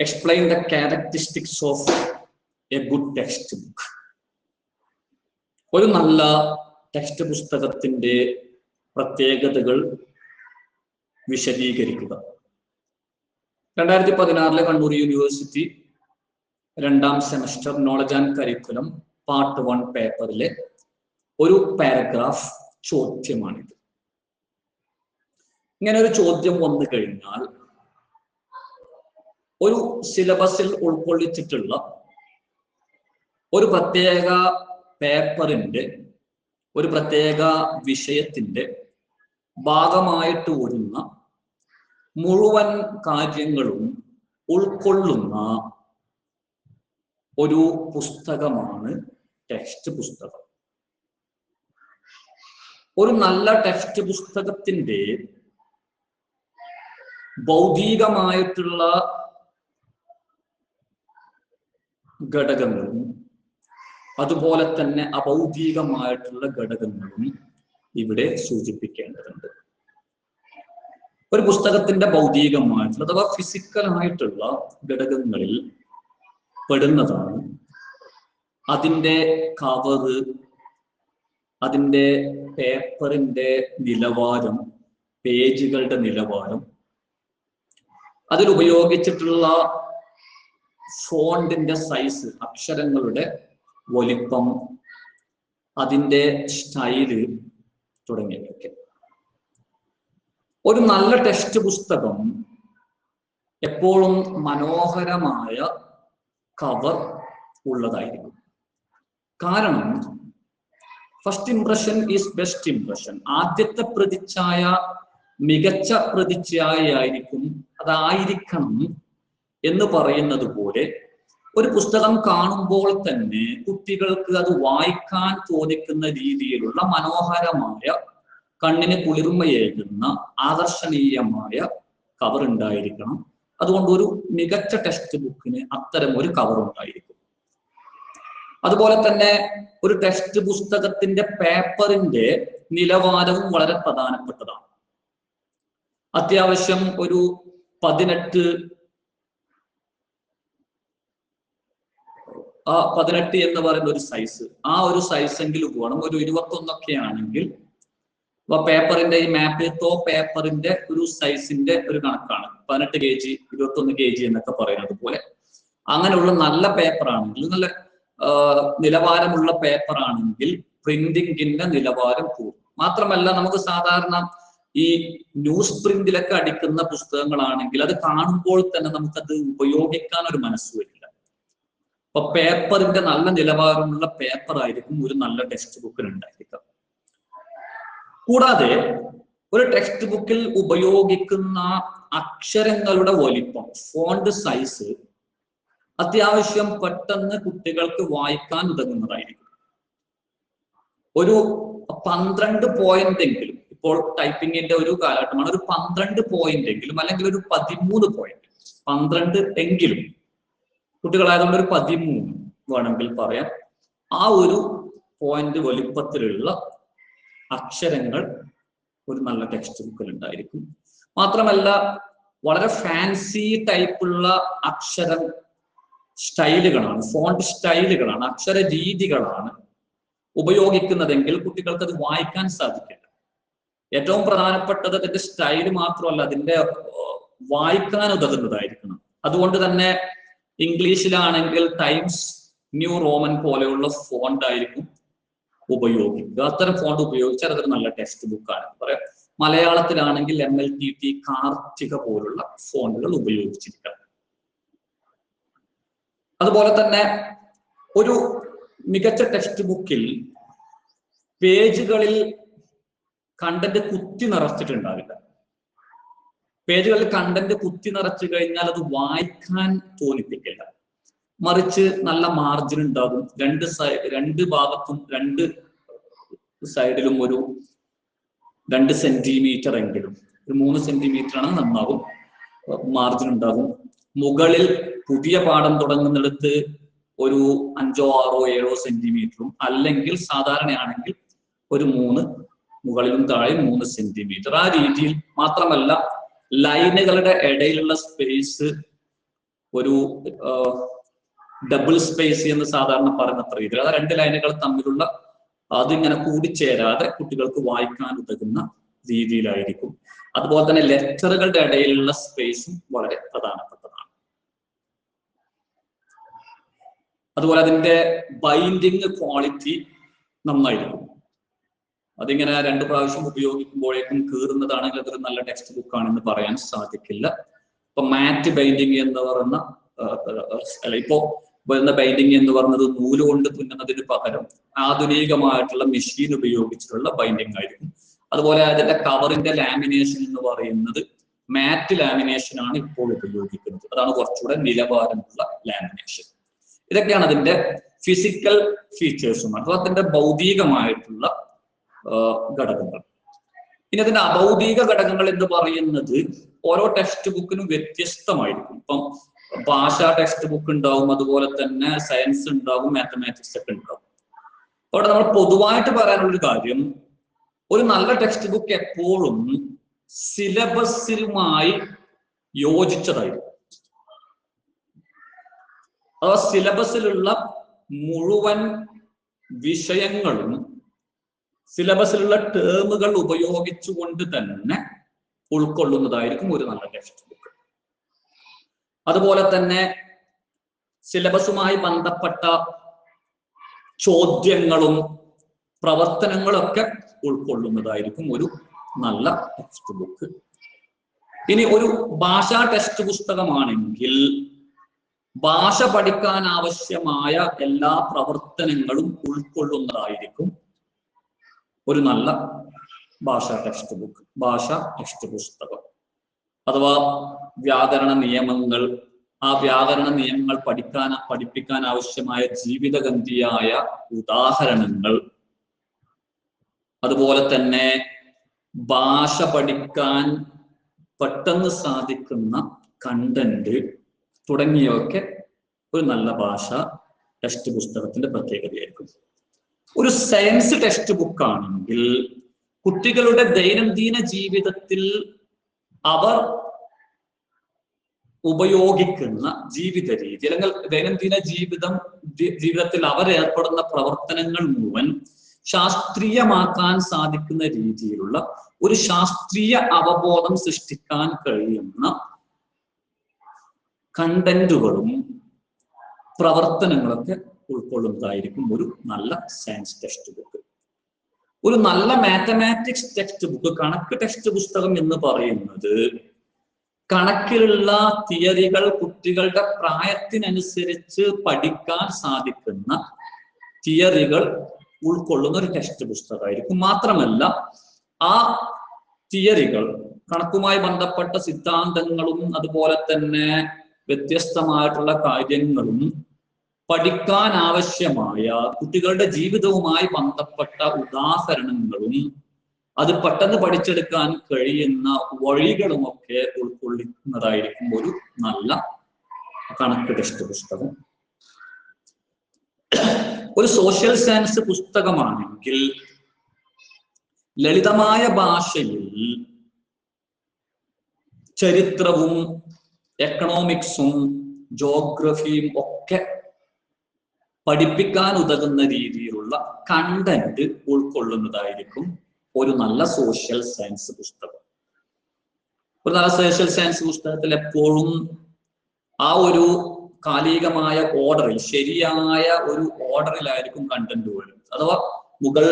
explain the characteristics of a good textbook. ഒരു നല്ല text പുസ്തകത്തിന്റെ പ്രത്യേകതകൾ വിശദീകരിക്കുക രണ്ടായിരത്തി പതിനാറിലെ കണ്ണൂർ യൂണിവേഴ്സിറ്റി രണ്ടാം semester knowledge and curriculum part one പേപ്പറിലെ ഒരു പാരഗ്രാഫ് ചോദ്യമാണിത് ഇങ്ങനെ ഒരു ചോദ്യം വന്നു കഴിഞ്ഞാൽ ഒരു സിലബസിൽ ഉൾക്കൊള്ളിച്ചിട്ടുള്ള ഒരു പ്രത്യേക പേപ്പറിന്റെ ഒരു പ്രത്യേക വിഷയത്തിന്റെ ഭാഗമായിട്ട് വരുന്ന മുഴുവൻ കാര്യങ്ങളും ഉൾക്കൊള്ളുന്ന ഒരു പുസ്തകമാണ് ടെക്സ്റ്റ് പുസ്തകം. ഒരു നല്ല ടെക്സ്റ്റ് പുസ്തകത്തിന്റെ ഭൗതികമായിട്ടുള്ള ഘടകങ്ങളും അതുപോലെ തന്നെ അഭൗതികമായിട്ടുള്ള ഘടകങ്ങളും ഇവിടെ സൂചിപ്പിക്കേണ്ടതുണ്ട്. ഒരു പുസ്തകത്തിന്റെ ഭൗതികമായിട്ടുള്ള അഥവാ ഫിസിക്കൽ ആയിട്ടുള്ള ഘടകങ്ങളിൽ പെടുന്നതാണ് അതിന്റെ കവറ് അതിന്റെ പേപ്പറിന്റെ നിലവാരം പേജുകളുടെ നിലവാരം അതിൽ ഉപയോഗിച്ചിട്ടുള്ള ഫോണ്ടിന്റെ സൈസ് അക്ഷരങ്ങളുടെ വലിപ്പം അതിന്റെ സ്റ്റൈൽ തുടങ്ങിയവയൊക്കെ. ഒരു നല്ല ടെക്സ്റ്റ് പുസ്തകം എപ്പോഴും മനോഹരമായ കവർ ഉള്ളതായിരിക്കും. കാരണം first impression is best impression ആദ്യത്തെ പ്രതിച്ഛായ മികച്ച പ്രതിച്ഛായയായിരിക്കും. അതായിരിക്കണം എന്ന് പറയുന്നത് പോലെ ഒരു പുസ്തകം കാണുമ്പോൾ തന്നെ കുട്ടികൾക്ക് അത് വായിക്കാൻ തോന്നിക്കുന്ന രീതിയിലുള്ള മനോഹരമായ കണ്ണിന് കുളിർമയേകുന്ന ആകർഷണീയമായ കവർ ഉണ്ടായിരിക്കണം. അതുകൊണ്ട് ഒരു മികച്ച ടെക്സ്റ്റ് ബുക്കിന് അത്തരം ഒരു കവർ ഉണ്ടായിരിക്കും. അതുപോലെ തന്നെ ഒരു ടെക്സ്റ്റ് പുസ്തകത്തിന്റെ പേപ്പറിന്റെ നിലവാരവും വളരെ പ്രധാനപ്പെട്ടതാണ്. അത്യാവശ്യം ഒരു പതിനെട്ട് ആ പതിനെട്ട് എന്ന് പറയുന്ന ഒരു സൈസ് ആ ഒരു സൈസ് എങ്കിലും വേണം ഒരു ഇരുപത്തൊന്നൊക്കെ ആണെങ്കിൽ അപ്പൊ പേപ്പറിന്റെ ഈ മാപ്പിത്തോ പേപ്പറിന്റെ ഒരു സൈസിന്റെ ഒരു കണക്കാണ്. പതിനെട്ട് കെ ജി ഇരുപത്തൊന്ന് കെ ജി എന്നൊക്കെ പറയുന്നത് പോലെ. അങ്ങനെയുള്ള നല്ല പേപ്പർ ആണെങ്കിൽ നല്ല നിലവാരമുള്ള പേപ്പർ ആണെങ്കിൽ പ്രിന്റിങ്ങിന്റെ നിലവാരം കൂടും. മാത്രമല്ല നമുക്ക് സാധാരണ ഈ ന്യൂസ് പ്രിന്റിലൊക്കെ അടിക്കുന്ന പുസ്തകങ്ങളാണെങ്കിൽ അത് കാണുമ്പോൾ തന്നെ നമുക്കത് ഉപയോഗിക്കാൻ ഒരു മനസ്സ് വരില്ല അപ്പൊ പേപ്പറിന്റെ നല്ല നിലവാരമുള്ള പേപ്പർ ആയിരിക്കും ഒരു നല്ല ടെക്സ്റ്റ് ബുക്കിൽ ഉണ്ടായിരിക്കുക. കൂടാതെ ഒരു ടെക്സ്റ്റ് ബുക്കിൽ ഉപയോഗിക്കുന്ന അക്ഷരങ്ങളുടെ വലിപ്പം ഫോണ്ട് സൈസ് അത്യാവശ്യം പെട്ടെന്ന് കുട്ടികൾക്ക് വായിക്കാൻ ഉതകുന്നതായിരിക്കും. ഒരു പന്ത്രണ്ട് പോയിന്റ് എങ്കിലും ഇപ്പോൾ ടൈപ്പിംഗിന്റെ ഒരു കാലഘട്ടമാണ് ഒരു പന്ത്രണ്ട് പോയിന്റ് എങ്കിലും അല്ലെങ്കിൽ ഒരു പതിമൂന്ന് പോയിന്റ് പന്ത്രണ്ട് എങ്കിലും കുട്ടികളായതുകൊണ്ട് ഒരു പതിമൂന്ന് വേണമെങ്കിൽ പറയാം. ആ ഒരു പോയിന്റ് വലിപ്പത്തിലുള്ള അക്ഷരങ്ങൾ ഒരു നല്ല ടെക്സ്റ്റ് ബുക്കിൽ ഉണ്ടായിരിക്കും. മാത്രമല്ല വളരെ ഫാൻസി ടൈപ്പുള്ള അക്ഷരം സ്റ്റൈലുകളാണ് ഫോണ്ട് സ്റ്റൈലുകളാണ് അക്ഷര രീതികളാണ് ഉപയോഗിക്കുന്നതെങ്കിൽ കുട്ടികൾക്ക് അത് വായിക്കാൻ സാധിക്കില്ല. ഏറ്റവും പ്രധാനപ്പെട്ടത് അതിന്റെ സ്റ്റൈൽ മാത്രമല്ല അതിന്റെ വായിക്കാൻ ഉതകുന്നതായിരിക്കണം. അതുകൊണ്ട് തന്നെ ഇംഗ്ലീഷിലാണെങ്കിൽ ടൈംസ് ന്യൂ റോമൻ പോലെയുള്ള ഫോണ്ട് ആയിരിക്കും ഉപയോഗിക്കുക. അത്തരം ഫോണ്ട് ഉപയോഗിച്ചാൽ അതൊരു നല്ല ടെക്സ്റ്റ് ബുക്കാണ് പറയാം? മലയാളത്തിലാണെങ്കിൽ M L T T Karthika പോലുള്ള ഫോണ്ടുകൾ ഉപയോഗിച്ചിരിക്കണം അതുപോലെ തന്നെ ഒരു മികച്ച ടെക്സ്റ്റ് ബുക്കിൽ പേജുകളിൽ കണ്ടന്റ് കുത്തി നിറച്ചിട്ടുണ്ടാവില്ല. പേജുകളിൽ കണ്ടന്റ് കുത്തി നിറച്ചു കഴിഞ്ഞാൽ അത് വായിക്കാൻ തോന്നിപ്പിക്കില്ല. മറിച്ച് നല്ല മാർജിൻ ഉണ്ടാകും. രണ്ട് സൈഡ് രണ്ട് ഭാഗത്തും രണ്ട് സൈഡിലും ഒരു രണ്ട് സെന്റിമീറ്റർ എങ്കിലും. ഒരു മൂന്ന് സെന്റിമീറ്റർ ആണ് നന്നാകും. മാർജിൻ ഉണ്ടാകും. മുകളിൽ പുതിയ പാഠം തുടങ്ങുന്നിടത്ത് ഒരു അഞ്ചോ ആറോ ഏഴോ സെന്റിമീറ്ററും അല്ലെങ്കിൽ സാധാരണയാണെങ്കിൽ ഒരു മൂന്ന് മുകളിലും താഴെ മൂന്ന് സെന്റിമീറ്റർ ആ രീതിയിൽ മാത്രമല്ല ലൈനുകളുടെ ഇടയിലുള്ള സ്പേസ് ഒരു ഡബിൾ സ്പേസ് എന്ന് സാധാരണ പറയുന്ന രീതിയിൽ. അത് രണ്ട് ലൈനുകൾ തമ്മിലുള്ള അതിങ്ങനെ കൂടിച്ചേരാതെ കുട്ടികൾക്ക് വായിക്കാൻ ഉതകുന്ന രീതിയിലായിരിക്കും. അതുപോലെ തന്നെ ലെറ്ററുകളുടെ ഇടയിലുള്ള സ്പേസും വളരെ പ്രധാനപ്പെട്ടതാണ്. അതുപോലെ അതിന്റെ ബൈൻഡിങ് ക്വാളിറ്റി നന്നായിരിക്കും. അതിങ്ങനെ രണ്ട് പ്രാവശ്യം ഉപയോഗിക്കുമ്പോഴേക്കും കീറുന്നതാണെങ്കിൽ അതൊരു നല്ല ടെക്സ്റ്റ് ബുക്ക് ആണെന്ന് പറയാൻ സാധിക്കില്ല. ഇപ്പൊ മാറ്റ് ബൈൻഡിങ് എന്ന് പറയുന്ന ഇപ്പോ വരുന്ന ബൈൻഡിങ് എന്ന് പറയുന്നത് നൂൽ കൊണ്ട് തുന്നുന്നതിന് പകരം ആധുനികമായിട്ടുള്ള മെഷീൻ ഉപയോഗിച്ചിട്ടുള്ള ബൈൻഡിങ് ആയിരിക്കും. അതുപോലെ അതിന്റെ കവറിന്റെ ലാമിനേഷൻ എന്ന് പറയുന്നത് മാറ്റ് ലാമിനേഷൻ ആണ് ഇപ്പോൾ ഉപയോഗിക്കുന്നത്. അതാണ് കുറച്ചുകൂടെ നിലവാരമുള്ള ലാമിനേഷൻ ഇതൊക്കെയാണ് അതിന്റെ ഫിസിക്കൽ ഫീച്ചേഴ്സും അഥവാ അതിന്റെ ഭൗതികമായിട്ടുള്ള ഘടകങ്ങൾ. ഇനി അതിന്റെ അഭൗതിക ഘടകങ്ങൾ എന്ന് പറയുന്നത് ഓരോ ടെക്സ്റ്റ് ബുക്കിനും വ്യത്യസ്തമായിരിക്കും. ഇപ്പം ഭാഷ ടെക്സ്റ്റ് ബുക്ക് ഉണ്ടാവും അതുപോലെ തന്നെ സയൻസ് ഉണ്ടാവും മാത്തമാറ്റിക്സ് ഒക്കെ ഉണ്ടാവും. അവിടെ നമ്മൾ പൊതുവായിട്ട് പറയാനുള്ളൊരു കാര്യം ഒരു നല്ല ടെക്സ്റ്റ് ബുക്ക് എപ്പോഴും സിലബസിലുമായി യോജിച്ചതായിരിക്കും. അഥവാ സിലബസിലുള്ള മുഴുവൻ വിഷയങ്ങളും സിലബസിലുള്ള ടേമുകൾ ഉപയോഗിച്ചുകൊണ്ട് തന്നെ ഉൾക്കൊള്ളുന്നതായിരിക്കും ഒരു നല്ല ടെക്സ്റ്റ് ബുക്ക്. അതുപോലെ തന്നെ സിലബസുമായി ബന്ധപ്പെട്ട ചോദ്യങ്ങളും പ്രവർത്തനങ്ങളൊക്കെ ഉൾക്കൊള്ളുന്നതായിരിക്കും ഒരു നല്ല ടെക്സ്റ്റ് ബുക്ക്. ഇനി ഒരു ഭാഷാ ടെക്സ്റ്റ് പുസ്തകമാണെങ്കിൽ ഭാഷ പഠിക്കാൻ ആവശ്യമായ എല്ലാ പ്രവർത്തനങ്ങളും ഉൾക്കൊള്ളുന്നതായിരിക്കും ഒരു നല്ല ഭാഷ ടെക്സ്റ്റ് ബുക്ക് ഭാഷ ടെക്സ്റ്റ് പുസ്തകം അഥവാ വ്യാകരണ നിയമങ്ങൾ ആ വ്യാകരണ നിയമങ്ങൾ പഠിക്കാൻ പഠിപ്പിക്കാൻ ആവശ്യമായ ജീവിതഗന്ധിയായ ഉദാഹരണങ്ങൾ. അതുപോലെ തന്നെ ഭാഷ പഠിക്കാൻ പെട്ടെന്ന് സാധിക്കുന്ന കണ്ടന്റ് തുടങ്ങിയൊക്കെ ഒരു നല്ല ഭാഷ ടെക്സ്റ്റ് പുസ്തകത്തിന്റെ പ്രത്യേകതയായിരിക്കും. ഒരു സയൻസ് ടെക്സ്റ്റ് ബുക്ക് ആണെങ്കിൽ കുട്ടികളുടെ ദൈനംദിന ജീവിതത്തിൽ അവർ ഉപയോഗിക്കുന്ന ജീവിത രീതി അല്ലെങ്കിൽ ദൈനംദിന ജീവിതം ജീവിതത്തിൽ അവർ ഏർപ്പെടുന്ന പ്രവർത്തനങ്ങൾ മുഴുവൻ ശാസ്ത്രീയമാക്കാൻ സാധിക്കുന്ന രീതിയിലുള്ള ഒരു ശാസ്ത്രീയ അവബോധം സൃഷ്ടിക്കാൻ കഴിയുന്ന കണ്ടന്റുകളും പ്രവർത്തനങ്ങളൊക്കെ ഉൾക്കൊള്ളുന്നതായിരിക്കും ഒരു നല്ല സയൻസ് ടെക്സ്റ്റ് ബുക്ക് ഒരു നല്ല മാത്തമാറ്റിക്സ് ടെക്സ്റ്റ് ബുക്ക് കണക്ക് ടെക്സ്റ്റ് പുസ്തകം എന്ന് പറയുന്നത് കണക്കിലുള്ള തിയറികൾ കുട്ടികളുടെ പ്രായത്തിനനുസരിച്ച് പഠിക്കാൻ സാധിക്കുന്ന തിയറികൾ ഉൾക്കൊള്ളുന്ന ഒരു ടെക്സ്റ്റ് പുസ്തകമായിരിക്കും മാത്രമല്ല ആ തിയറികൾ കണക്കുമായി ബന്ധപ്പെട്ട സിദ്ധാന്തങ്ങളും അതുപോലെ തന്നെ വ്യത്യസ്തമായിട്ടുള്ള കാര്യങ്ങളും പഠിക്കാൻ ആവശ്യമായ കുട്ടികളുടെ ജീവിതവുമായി ബന്ധപ്പെട്ട ഉദാഹരണങ്ങളും അത് പെട്ടെന്ന് പഠിച്ചെടുക്കാൻ കഴിയുന്ന വഴികളുമൊക്കെ ഉൾക്കൊള്ളുന്നതായിരിക്കും ഒരു നല്ല കണക്ക് ടെസ്റ്റ് പുസ്തകം ഒരു സോഷ്യൽ സയൻസ് പുസ്തകമാണെങ്കിൽ ലളിതമായ ഭാഷയിൽ ചരിത്രവും എക്കണോമിക്സും ജോഗ്രഫിയും ഒക്കെ പഠിപ്പിക്കാൻ ഉതകുന്ന രീതിയിലുള്ള കണ്ടന്റ് ഉൾക്കൊള്ളുന്നതായിരിക്കും ഒരു നല്ല സോഷ്യൽ സയൻസ് പുസ്തകം. ഒരു നല്ല സോഷ്യൽ സയൻസ് പുസ്തകത്തിൽ എപ്പോഴും ആ ഒരു കാലികമായ ഓർഡറിൽ ശരിയായ ഒരു ഓർഡറിലായിരിക്കും കണ്ടന്റ് വരുന്നത്. അഥവാ മുഗൾ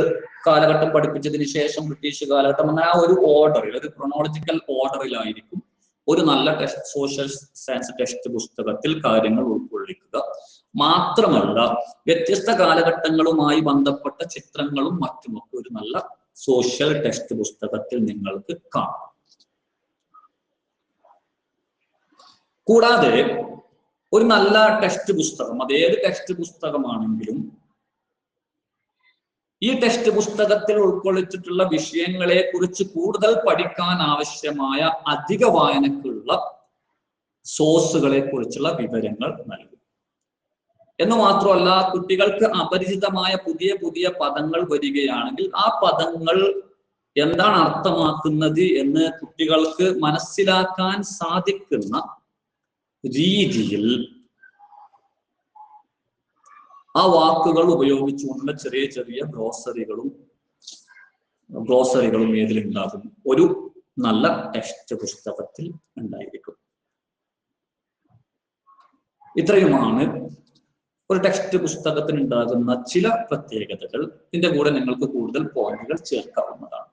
കാലഘട്ടം പഠിപ്പിച്ചതിന് ശേഷം ബ്രിട്ടീഷ് കാലഘട്ടം അങ്ങനെ ആ ഒരു ഓർഡറിൽ ഒരു ക്രൊണോളജിക്കൽ ഓർഡറിലായിരിക്കും ഒരു നല്ല ടെസ്റ്റ് സോഷ്യൽ സയൻസ് ടെക്സ്റ്റ് പുസ്തകത്തിൽ കാര്യങ്ങൾ ഉൾക്കൊള്ളിക്കുക. മാത്രമല്ല വ്യത്യസ്ത കാലഘട്ടങ്ങളുമായി ബന്ധപ്പെട്ട ചിത്രങ്ങളും മറ്റുമൊക്കെ ഒരു നല്ല സോഷ്യൽ ടെക്സ്റ്റ് പുസ്തകത്തിൽ നിങ്ങൾക്ക് കാണാം. കൂടാതെ ഒരു നല്ല ടെക്സ്റ്റ് പുസ്തകം അത് ഏത് ടെക്സ്റ്റ് പുസ്തകമാണെങ്കിലും ഈ ടെക്സ്റ്റ് പുസ്തകത്തിൽ ഉൾക്കൊള്ളിച്ചിട്ടുള്ള വിഷയങ്ങളെ കുറിച്ച് കൂടുതൽ പഠിക്കാൻ ആവശ്യമായ അധിക വായനക്കുള്ള സോഴ്സുകളെ കുറിച്ചുള്ള വിവരങ്ങൾ നൽകും. എന്ന് മാത്രമല്ല കുട്ടികൾക്ക് അപരിചിതമായ പുതിയ പുതിയ പദങ്ങൾ വരികയാണെങ്കിൽ ആ പദങ്ങൾ എന്താണ് അർത്ഥമാക്കുന്നത് എന്ന് കുട്ടികൾക്ക് മനസ്സിലാക്കാൻ സാധിക്കുന്ന രീതിയിൽ ആ വാക്കുകൾ ഉപയോഗിച്ചുകൊണ്ടുള്ള ചെറിയ ചെറിയ ഗ്രോസറികളും ഗ്രോസറികളും ഏതിലുണ്ടാകും. ഒരു നല്ല ടെക്സ്റ്റ് പുസ്തകത്തിൽ ഉണ്ടായിരിക്കും. ഇത്രയുമാണ് ഒരു ടെക്സ്റ്റ് പുസ്തകത്തിന് ഉണ്ടാകുന്ന ചില പ്രത്യേകതകൾ. ഇതിന്റെ കൂടെ നിങ്ങൾക്ക് കൂടുതൽ പോയിന്റുകൾ ചേർക്കാവുന്നതാണ്.